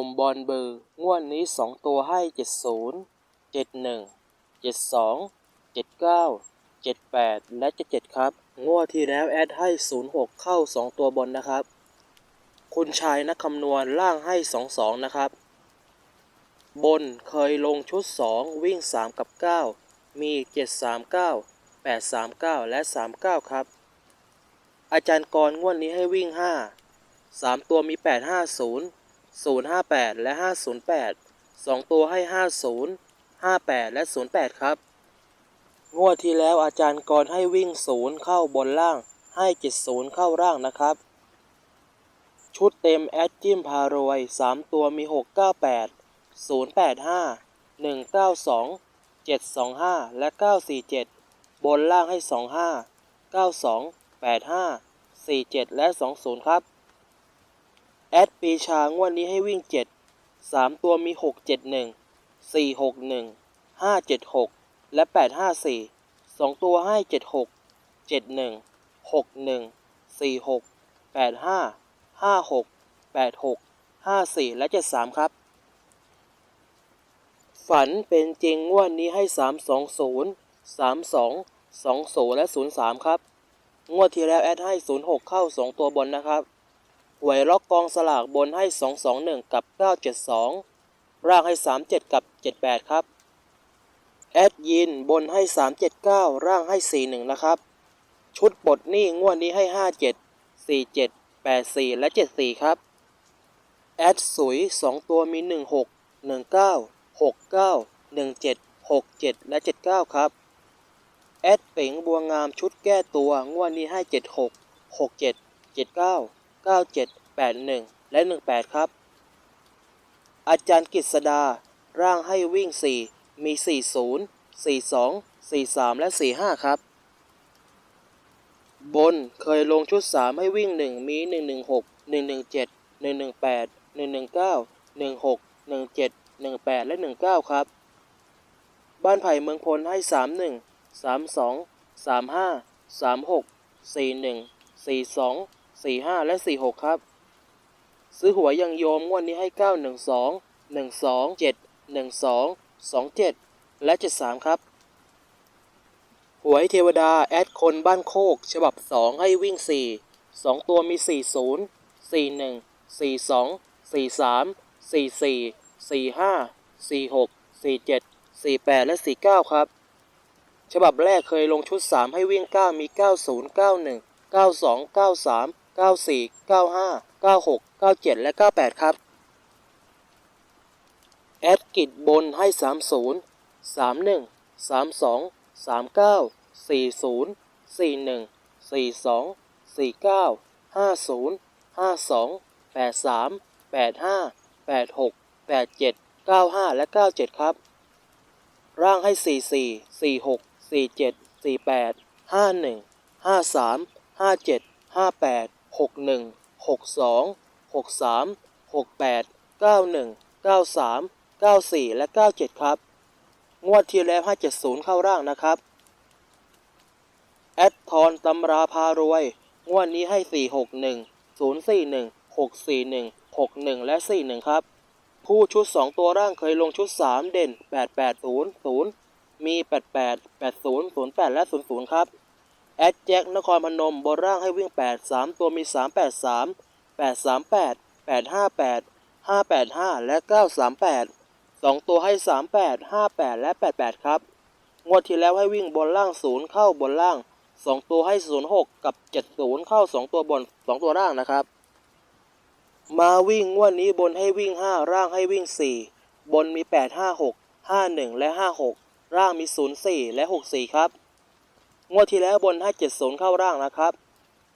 หนุ่มบอลเบอร์งวดนี้สองตัวให้เจ็ดศูนย์เจ็ดหนึ่งเจ็ดสองเจ็ดเก้าเจ็ดแปดและเจ็ดเจ็ดครับ งวดที่แล้วแอดให้ศูนย์หกเข้าสองตัวบนนะครับ คุณชายนักคำนวณล่างให้สองสองนะครับ บนเคยลงชุด 2 วิ่ง 3 กับ 9 มี 739 839 และ 39 ครับ อาจารย์กรงวดนี้ให้วิ่ง 5 3 ตัวมี 850 058 และ 508 2 ตัวให้ 50 58 และ 08 ครับ งวดที่แล้วอาจารย์กรให้วิ่ง 0 เข้าบนล่าง ให้ 70 เข้าร่างนะครับ ชุดเต็มแอดจิ้มพารวย 3 ตัวมี 698 085 192 725 และ 947 บนล่างให้ 25 92 85 47 และ 20 ครับ แอดปีชางวดนี้ให้วิ่ง 7 3 ตัวมี 671 461 576 และ 854 2 ตัวให้ 76 71 61 46 85 56 86 54 และ 73 ครับ ฝันเป็นจริงงวดนี้ให้ 320 32 20 และ 03 ครับ งวดที่แล้วแอดให้ 06 เข้า 2 ตัวบนนะครับ หวยล็อกกองสลากบนให้ 221 กับ 972 ร่างให้ 37 กับ 78 ครับ แอดยินบนให้ 379 ร่างให้ 41 นะครับ ชุดบทหนี้งวดนี้ให้ 57 47 84 และ 74 ครับ แอดสุย 2 ตัวมี 16 19 69 17 67 และ 79 ครับ แอดเป๋งบัวงามชุดแก้ตัวงวดนี้ให้ 76 67 79 97 81 และ 18 ครับ อาจารย์กฤษดา ร่างให้วิ่ง 4 มี 40 42 43 และ 45 ครับ บนเคยลงชุด 3 ให้วิ่ง 1 มี 116 117 118 119 16 17 18 และ 19 ครับ บ้านไผ่เมืองพลให้ 31 32 35 36 41 42 45และ46ครับ ซื้อหวยยังโยมงวดนี้ให้912 12 7 12 27และ73ครับ หวยเทวดาแอดคนบ้านโคก ฉบับ2ให้วิ่ง4 2ตัวมี40 41 42 43 44 45 46 47 48และ49ครับฉบับแรกเคยลงชุด 3 ให้วิ่ง 9 มี 90 91 92 93 94 95 96 97 และ 98 ครับ แอดกิจบนให้ 30 31 32 39 40 41 42 49 50 52 83 85 86 87 95 และ 97 ครับ ร่างให้ 44 46 47 48 51 53 57 58 61 62 63 68 91 93 94 และ 97 ครับ งวดที่แล้ว 570 เข้าร่างนะครับ แอดทอนตำราพารวย งวดนี้ให้ 461 041 641 61 และ 41 ครับ ผู้ชุด 2 ตัวร่างเคยลงชุด 3 เด่น 8800 มี 88 80 08 และ 00 ครับ แอดแจ็คนครพนมบนร่างให้วิ่ง 8 3 ตัวมี 383 838 858 585 และ 938 2 ตัวให้ 38 58 และ 88 ครับ งวดที่แล้วให้วิ่งบนล่าง 0 เข้าบนล่าง 2 ตัวให้ 06 กับ 70 เข้า 2 ตัวบน 2 ตัวล่างนะครับ มาวิ่งงวดนี้บนให้วิ่ง 5 ร่างให้วิ่ง 4 บนมี 8 5 6 51 และ 56 ร่างมี 04 และ 64 ครับ งวดที่แล้วบนให้ 70 เข้าร่างนะครับ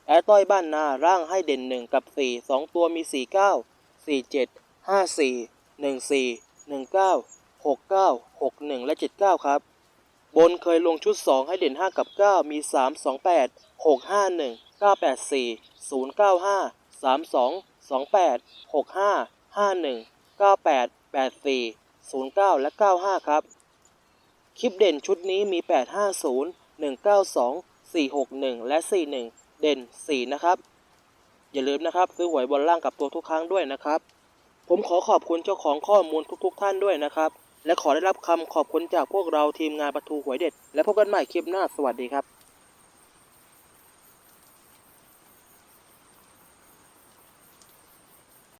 แอดต้อยบ้านนาร่างให้เด่น 1 กับ 4 2 ตัวมี 49 47 54 14 19 69 61 และ 79 ครับ บนเคยลงชุด 2 ให้เด่น 5 กับ 9 มี 3 28 651 984 095 32 28 65 51 98 84 09 และ 95 ครับ คลิปเด่นชุดนี้มี 850 192 461 และ 41 เด่น 4 นะครับ อย่าลืมนะครับ ซื้อหวยบนล่างกับตัวทุกครั้งด้วยนะครับ ผมขอขอบคุณเจ้าของข้อมูลทุกๆทท่านด้วยนะครับ และขอได้รับคำขอบคุณจากพวกเราทีมงานประตูหวยเด็ด และพบกันใหม่คลิปหน้าสวัสดีครับ